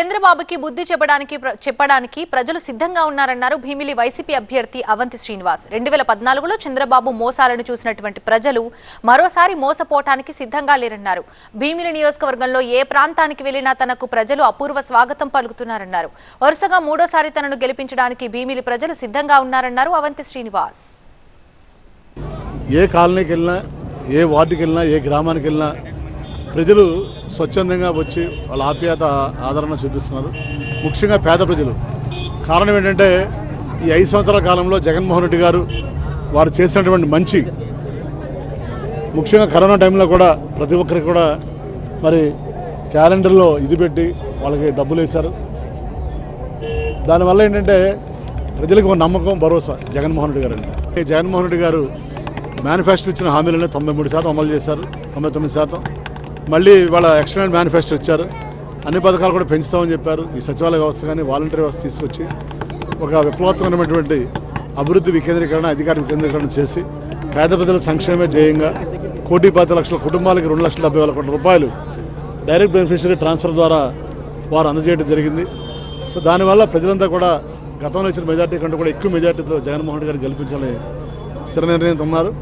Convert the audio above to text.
చంద్రబాబుకి బుద్ధి చెప్పడానికి ప్ర- చెప్పడానికి ప్రజలు సిద్ధంగా ఉన్నారన్నారు భీమిలి వైసీపీ అభ్యర్థి అవంతి శ్రీనివాస్. రెండు వేల పద్నాలుగులో చంద్రబాబు మోసాలను చూసినటువంటి ప్రజలు మరోసారి మోసపోవటానికి సిద్ధంగా లేరన్నారు. భీమిలి నియోజకవర్గంలో ఏ ప్రాంతానికి వెళ్ళినా తనకు ప్రజలు అపూర్వ స్వాగతం పలుకుతున్నారన్నారు. వరుసగా మూడోసారి తనను గెలిపించడానికి భీమిలి ప్రజలు సిద్ధంగా ఉన్నారన్నారు అవంతి శ్రీనివాస్. ఏ కాలనీకి వెళ్ళినా ఏ వార్డుకి వెళ్ళినా ఏ గ్రామానికి వెళ్ళినా ప్రజలు స్వచ్ఛందంగా వచ్చి వాళ్ళ ఆప్యాయత ఆదరణ చూపిస్తున్నారు. ముఖ్యంగా పేద ప్రజలు. కారణం ఏంటంటే ఈ ఐదు సంవత్సరాల కాలంలో జగన్మోహన్ రెడ్డి గారు వారు చేసినటువంటి మంచి ముఖ్యంగా కరోనా టైంలో కూడా ప్రతి ఒక్కరికి కూడా మరి క్యాలెండర్లో ఇది పెట్టి వాళ్ళకి డబ్బులు వేశారు. దానివల్ల ఏంటంటే ప్రజలకు ఒక నమ్మకం భరోసా జగన్మోహన్ రెడ్డి గారు అంటే. జగన్మోహన్ రెడ్డి గారు మేనిఫెస్టో ఇచ్చిన హామీలను తొంభై మూడు శాతం అమలు చేశారు. తొంభై తొమ్మిది శాతం. మళ్ళీ వాళ్ళ ఎక్స్టర్నల్ మేనిఫెస్టో ఇచ్చారు. అన్ని పథకాలు కూడా పెంచుతామని చెప్పారు. ఈ సచివాలయ వ్యవస్థ కానీ వాలంటీర్ వ్యవస్థ తీసుకొచ్చి ఒక విప్లవాత్మకమైనటువంటి అభివృద్ధి వికేంద్రీకరణ అధికార వికేంద్రీకరణ చేసి పేద ప్రజల సంక్షేమే జయంగా కోటి పది లక్షల కుటుంబాలకి రెండు లక్షల డెబ్బై వేల కోట్ల రూపాయలు డైరెక్ట్ బెనిఫిషరీ ట్రాన్స్ఫర్ ద్వారా వారు అందజేయడం జరిగింది. సో దానివల్ల ప్రజలంతా కూడా గతంలో ఇచ్చిన మెజార్టీ కంటే కూడా ఎక్కువ మెజార్టీతో జగన్మోహన్ రెడ్డి గారు గెలిపించాలని స్థిర నిర్ణయంతో ఉన్నారు